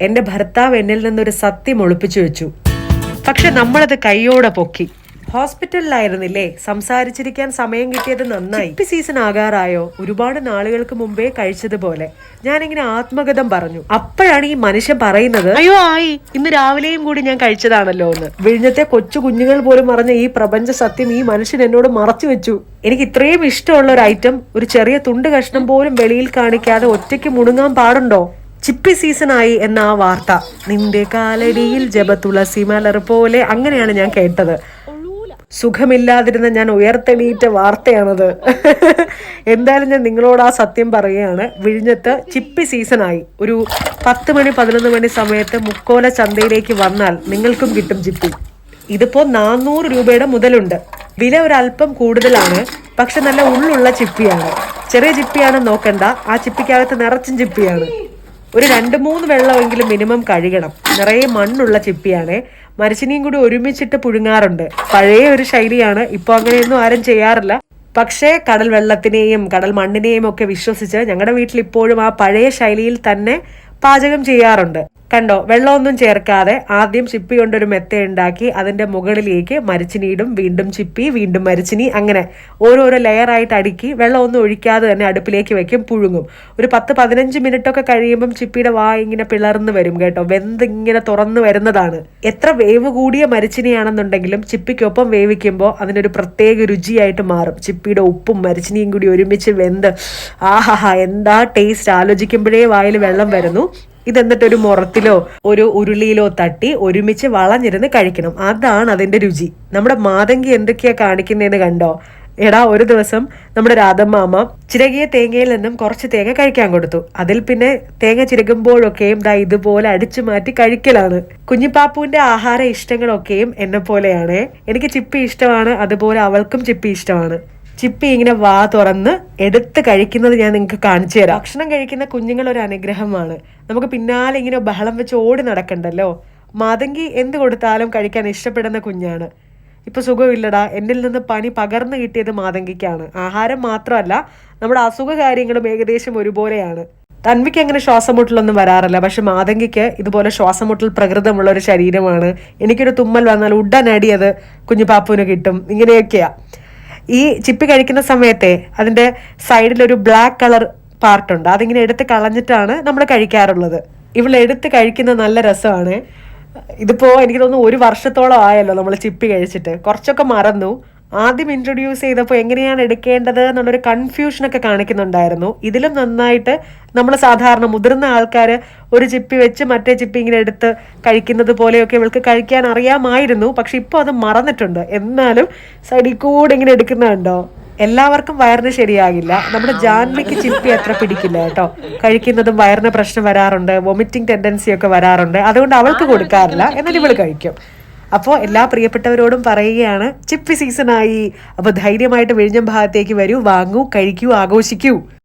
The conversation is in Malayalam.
എന്റെ ഭർത്താവ് എന്നിൽ നിന്നൊരു സത്യം ഒളിപ്പിച്ചു വെച്ചു. പക്ഷെ നമ്മളത് കൈയോടെ പൊക്കി. ഹോസ്പിറ്റലിലായിരുന്നില്ലേ? സംസാരിച്ചിരിക്കാൻ സമയം കിട്ടിയത് നന്നായി. ഇപ്പി സീസൺ ആകാറായോ? ഒരുപാട് നാളുകൾക്ക് മുമ്പേ കഴിച്ചതുപോലെ. ഞാനിങ്ങനെ ആത്മഗതം പറഞ്ഞു. അപ്പോഴാണ് ഈ മനുഷ്യൻ പറയുന്നത് അയ്യോ ആയി. ഇന്ന് രാവിലെയും കൂടി ഞാൻ കഴിച്ചതാണല്ലോ എന്ന്. വിഴിഞ്ഞത്തെ കൊച്ചു കുഞ്ഞുങ്ങൾ പോലും പറഞ്ഞ ഈ പ്രപഞ്ച സത്യം ഈ മനുഷ്യൻ എന്നോട് മറച്ചു വെച്ചു. എനിക്ക് ഇത്രയും ഇഷ്ടമുള്ള ഒരു ഐറ്റം ഒരു ചെറിയ തുണ്ട് കഷ്ണം പോലും വെളിയിൽ കാണിക്കാതെ ഒറ്റയ്ക്ക് മുണുങ്ങാൻ പാടുണ്ടോ? ചിപ്പി സീസണായി എന്ന ആ വാർത്ത. നിന്റെ കാലടിയിൽ ജപ തുളസി മലർ പോലെ അങ്ങനെയാണ് ഞാൻ കേട്ടത്. സുഖമില്ലാതിരുന്ന ഞാൻ ഉയർത്തെണീറ്റ വാർത്തയാണത്. എന്തായാലും ഞാൻ നിങ്ങളോട് ആ സത്യം പറയുകയാണ്. വിഴിഞ്ഞത്ത് ചിപ്പി സീസണായി. ഒരു പത്ത് മണി പതിനൊന്ന് മണി സമയത്ത് മുക്കോല ചന്തയിലേക്ക് വന്നാൽ നിങ്ങൾക്കും കിട്ടും ചിപ്പി. ഇതിപ്പോ നാനൂറ് രൂപയുടെ മുതലുണ്ട്. വില ഒരല്പം കൂടുതലാണ് പക്ഷെ നല്ല ഉള്ളുള്ള ചിപ്പിയാണ്. ചെറിയ ചിപ്പിയാണ് നോക്കണ്ട. ആ ചിപ്പിക്കകത്ത് നിറച്ചും ചിപ്പിയാണ്. ഒരു രണ്ട് മൂന്ന് വെള്ളമെങ്കിലും മിനിമം കഴുകണം. നിറയെ മണ്ണുള്ള ചിപ്പിയാണ്. മരച്ചിനിയും കൂടി ഒരുമിച്ചിട്ട് പുഴുങ്ങാറുണ്ട്. പഴയ ഒരു ശൈലിയാണ്. ഇപ്പോൾ അങ്ങനെയൊന്നും ആരും ചെയ്യാറില്ല. പക്ഷേ കടൽ വെള്ളത്തിനെയും കടൽ മണ്ണിനെയും ഒക്കെ വിശ്വസിച്ച് ഞങ്ങളുടെ വീട്ടിൽ ഇപ്പോഴും ആ പഴയ ശൈലിയിൽ തന്നെ പാചകം ചെയ്യാറുണ്ട്. കണ്ടോ വെള്ളമൊന്നും ചേർക്കാതെ ആദ്യം ചിപ്പി കൊണ്ടൊരു മെത്ത ഉണ്ടാക്കി അതിന്റെ മുകളിലേക്ക് മരച്ചിനിയിടും വീണ്ടും ചിപ്പി വീണ്ടും മരിച്ചിനി അങ്ങനെ ഓരോരോ ലെയറായിട്ട് അടുക്കി വെള്ളമൊന്നും ഒഴിക്കാതെ തന്നെ അടുപ്പിലേക്ക് വെക്കും പുഴുങ്ങും. ഒരു പത്ത് പതിനഞ്ച് മിനിറ്റ് ഒക്കെ കഴിയുമ്പം ചിപ്പിയുടെ വാ ഇങ്ങനെ പിളർന്ന് വരും കേട്ടോ വെന്ത് ഇങ്ങനെ തുറന്നു വരുന്നതാണ്. എത്ര വേവ് കൂടിയ മരിച്ചിനിയാണെന്നുണ്ടെങ്കിലും ചിപ്പിക്കൊപ്പം വേവിക്കുമ്പോൾ അതിനൊരു പ്രത്യേക രുചിയായിട്ട് മാറും. ചിപ്പിയുടെ ഉപ്പും മരച്ചിനിയും കൂടി ഒരുമിച്ച് വെന്ത് ആഹാ എന്താ ടേസ്റ്റ് ആലോചിക്കുമ്പോഴേ വായിൽ വെള്ളം വരുന്നു. ഇതെന്നിട്ട് ഒരു മുറത്തിലോ ഒരു ഉരുളിയിലോ തട്ടി ഒരുമിച്ച് വളഞ്ഞിരുന്ന് കഴിക്കണം. അതാണ് അതിന്റെ രുചി. നമ്മുടെ മാതങ്കി എന്തൊക്കെയാ കാണിക്കുന്നതെന്ന് കണ്ടോ? എടാ ഒരു ദിവസം നമ്മുടെ രാധമ്മാമ ചിരകിയ തേങ്ങയിൽ നിന്നും കുറച്ച് തേങ്ങ കഴിക്കാൻ കൊടുത്തു. അതിൽ പിന്നെ തേങ്ങ ചിരകുമ്പോഴൊക്കെയും ദാ ഇതുപോലെ അടിച്ചു മാറ്റി കഴിക്കലാണ്. കുഞ്ഞിപ്പാപ്പുവിന്റെ ആഹാര ഇഷ്ടങ്ങളൊക്കെയും എന്നെ പോലെയാണ് എനിക്ക് ചിപ്പി ഇഷ്ടമാണ് അതുപോലെ അവൾക്കും ചിപ്പി ഇഷ്ടമാണ്. ചിപ്പി ഇങ്ങനെ വാ തുറന്ന് എടുത്ത് കഴിക്കുന്നത് ഞാൻ നിങ്ങൾക്ക് കാണിച്ചു തരാം. ഭക്ഷണം കഴിക്കുന്ന കുഞ്ഞുങ്ങൾ ഒരു അനുഗ്രഹമാണ്. നമുക്ക് പിന്നാലെ ഇങ്ങനെ ബഹളം വെച്ച് ഓടി നടക്കണ്ടല്ലോ? മാതങ്കി എന്ത് കൊടുത്താലും കഴിക്കാൻ ഇഷ്ടപ്പെടുന്ന കുഞ്ഞാണ്. ഇപ്പൊ സുഖമില്ലടാ. എന്നിൽ നിന്ന് പനി പകർന്നു കിട്ടിയത് മാതങ്കിക്കാണ്. ആഹാരം മാത്രമല്ല നമ്മുടെ അസുഖ കാര്യങ്ങളും ഏകദേശം ഒരുപോലെയാണ്. തൻവിക്ക് അങ്ങനെ ശ്വാസമുട്ടലൊന്നും വരാറില്ല. പക്ഷെ മാതങ്കിക്ക് ഇതുപോലെ ശ്വാസമുട്ടൽ പ്രകൃതമുള്ള ഒരു ശരീരമാണ്. എനിക്കൊരു തുമ്മൽ വന്നാൽ ഉടനടി അത് കുഞ്ഞു കുഞ്ഞുപാപ്പുവിന് കിട്ടും. ഇങ്ങനെയൊക്കെയാ. ഈ ചിപ്പി കഴിക്കുന്ന സമയത്തെ അതിന്റെ സൈഡിൽ ഒരു ബ്ലാക്ക് കളർ പാർട്ടുണ്ട് അതിങ്ങനെ എടുത്ത് കളഞ്ഞിട്ടാണ് നമ്മൾ കഴിക്കാറുള്ളത്. ഇവൾ എടുത്ത് കഴിക്കുന്ന നല്ല രസമാണ്. ഇതിപ്പോൾ എനിക്ക് തോന്നുന്നു ഒരു വർഷത്തോളം ആയല്ലോ നമ്മൾ ചിപ്പി കഴിച്ചിട്ട്. കുറച്ചൊക്കെ മറന്നു. ആദ്യം ഇൻട്രൊഡ്യൂസ് ചെയ്തപ്പോൾ എങ്ങനെയാണ് എടുക്കേണ്ടത് എന്നുള്ളൊരു കൺഫ്യൂഷനൊക്കെ കാണിക്കുന്നുണ്ടായിരുന്നു. ഇതിലും നന്നായിട്ട് നമ്മൾ സാധാരണ മുതിർന്ന ആൾക്കാർ ഒരു ചിപ്പി വെച്ച് മറ്റേ ചിപ്പി ഇങ്ങനെ എടുത്ത് കഴിക്കുന്നത് പോലെയൊക്കെ ഇവൾക്ക് കഴിക്കാൻ അറിയാമായിരുന്നു പക്ഷെ ഇപ്പോൾ അത് മറന്നിട്ടുണ്ട്. എന്നാലും സൈഡിൽ കൂടെ ഇങ്ങനെ എടുക്കുന്നുണ്ടോ എല്ലാവർക്കും വയറിന് ശരിയാകില്ല. നമ്മുടെ ജാൻവിക്ക് ചിപ്പി അത്ര പിടിക്കില്ല കേട്ടോ. കഴിക്കുന്നതും വയറിന് പ്രശ്നം വരാറുണ്ട്. വൊമിറ്റിംഗ് ടെൻഡൻസി ഒക്കെ വരാറുണ്ട്. അതുകൊണ്ട് അവൾക്ക് കൊടുക്കാറില്ല. എന്നാൽ ഇവൾ കഴിക്കും. അപ്പോൾ എല്ലാ പ്രിയപ്പെട്ടവരോടും പറയുകയാണ് ചിപ്പി സീസൺ ആയി അപ്പോൾ ധൈര്യമായിട്ട് വിഴിഞ്ഞം ഭാഗത്തേക്ക് വരൂ വാങ്ങൂ കഴിക്കൂ ആഘോഷിക്കൂ.